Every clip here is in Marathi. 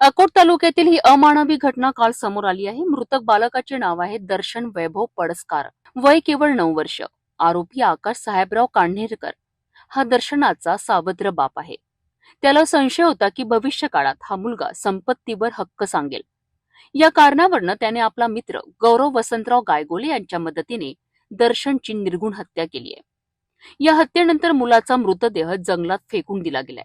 अकोट तालुक्यातील ही अमानवी घटना काल समोर आली आहे. मृतक बालकाचे नाव आहे दर्शन वैभव पडसकार. वय केवळ नऊ वर्ष. आरोपी आकाश साहेबराव कान्हेरकर हा दर्शनाचा सावत्र बाप आहे. त्याला संशय होता की भविष्य काळात हा मुलगा संपत्तीवर हक्क सांगेल. या कारणावरनं त्याने आपला मित्र गौरव वसंतराव गायगोले यांच्या मदतीने दर्शनची निर्गुण हत्या केली आहे. या हत्येनंतर मुलाचा मृतदेह जंगलात फेकून दिला गेलाय.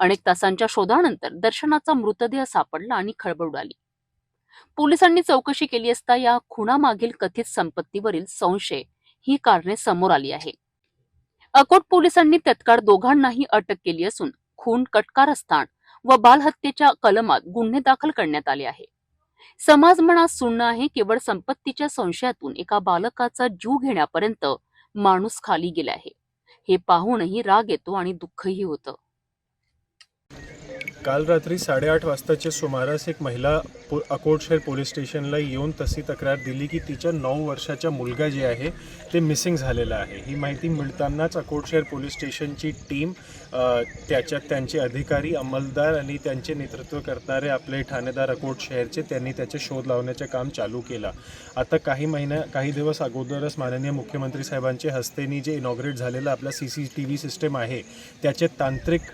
अनेक तासांच्या शोधानंतर दर्शनाचा मृतदेह सापडला आणि खळबळ उडाली. पोलिसांनी चौकशी केली असता या खुनामागील कथित संपत्तीवरील संशय ही कारणे समोर आली आहे. अकोट पोलिसांनी तत्काळ दोघांनाही अटक केली असून खून कटकारस्थान व बालहत्येच्या कलमात गुन्हे दाखल करण्यात आले आहे. समाज मनात सुन्न आहे केवळ संपत्तीच्या संशयातून एका बालकाचा जीव घेण्यापर्यंत माणूस खाली गेला आहे. हे पाहूनही राग येतो आणि दुःखही होतं. काल रात्री साडेआठ वाजताच्या सुमारास एक महिला पो अकोटशेर पोलीस स्टेशनला येऊन तशी तक्रार दिली की तिच्या नऊ वर्षाचा मुलगा जे आहे ते मिसिंग झालेला आहे. ही माहिती मिळतानाच अकोटशेर पोलीस स्टेशनची टीम त्याच्यात त्यांचे अधिकारी अंमलदार आणि त्यांचे नेतृत्व करणारे आपले ठाणेदार अकोट शहरचे त्यांनी त्याचे शोध लावण्याचे काम चालू केला. आता काही महिन्या काही दिवस अगोदरच माननीय मुख्यमंत्री साहेबांच्या हस्तेनी जे इनॉग्रेट झालेलं आपला C C T V system आहे त्याचे तांत्रिक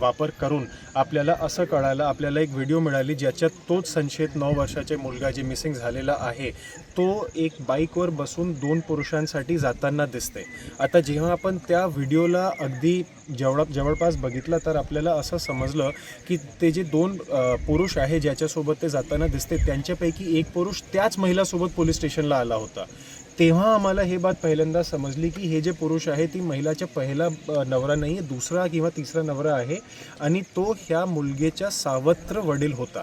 वापर करून आपल्या आपल्याला असं कळालं आपल्याला एक व्हिडिओ मिळाली ज्याच्यात तोच संशयित नऊ वर्षाचे मुलगा जे मिसिंग झालेला आहे तो एक बाईकवर बसून दोन पुरुषांसाठी जाताना दिसते आता जेव्हा आपण त्या व्हिडिओला अगदी जवळ जवळपास बघितलं तर आपल्याला असं समजलं की ते जे दोन पुरुष आहे ज्याच्यासोबत ते जाताना दिसते त्यांच्यापैकी एक पुरुष त्याच महिलासोबत पोलीस स्टेशनला आला होता. तेव्हा आम्हाला हे बात पहिल्यांदा समजली की हे जे पुरुष आहे ती महिलाच्या पहिला नवरा नाही आहे दुसरा किंवा तिसरा नवरा आहे आणि तो ह्या मुलगेच्या सावत्र वडील होता.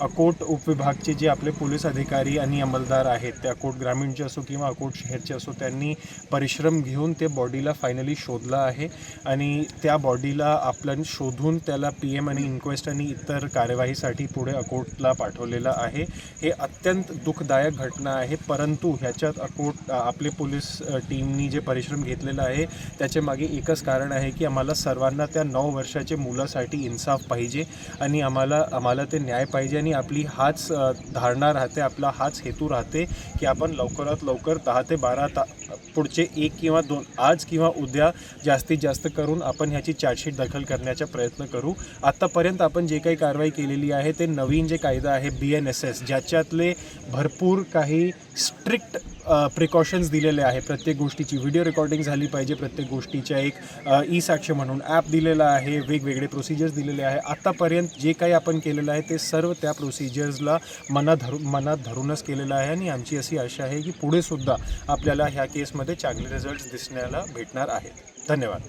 अकोट उपविभागचे जे आपले पोलीस अधिकारी आणि अंमलदार आहेत ते अकोट ग्रामीणचे असो किंवा अकोट शहरचे असो त्यांनी परिश्रम घेऊन ते बॉडीला फायनली शोधला आहे आणि त्या बॉडीला आपल्या शोधून त्याला पी एम आणि इन्क्वेस्ट आणि इतर कार्यवाहीसाठी पुढे अकोटला पाठवलेलं आहे. हे अत्यंत दुःखदायक घटना आहे परंतु ह्याच्यात अकोट आपले पोलीस टीमनी जे परिश्रम घेतलेला आहे त्याच्यामागे एकच कारण आहे की आम्हाला सर्वांना त्या नऊ वर्षाच्या मुलासाठी इन्साफ पाहिजे आणि आम्हाला आम्हाला ते न्याय पाहिजे आणि आपली हाच धारणा राहते आपला हाच हेतू राहते की आपण लवकरात लवकर दहा ते बारा ता पुढचे एक किंवा दोन आज किंवा उद्या जास्तीत जास्त करून आपण ह्याची चार्जशीट दाखल करण्याचा प्रयत्न करू. आत्तापर्यंत आपण जे काही कारवाई केलेली आहे ते नवीन जे कायदा आहे बी एन एस एस ज्याच्यातले भरपूर काही स्ट्रिक्ट प्रिकॉशन्स दिलेले आहे. प्रत्येक गोष्टीची व्हिडिओ रेकॉर्डिंग झाली पाहिजे प्रत्येक गोष्टीच्या एक ई साक्ष म्हणून ॲप दिलेला आहे वेगवेगळे प्रोसिजर्स दिलेले आहे. आत्तापर्यंत जे काही आपण केलेलं आहे ते सर्व त्या प्रोसिजर्सला मनात धरून मनात धरूनच केलेलं आहे आणि आमची अशी आशा आहे की पुढे सुद्धा आपल्याला ह्या केसमध्ये चांगले रिझल्ट्स दिसण्याला भेटणार आहेत. धन्यवाद.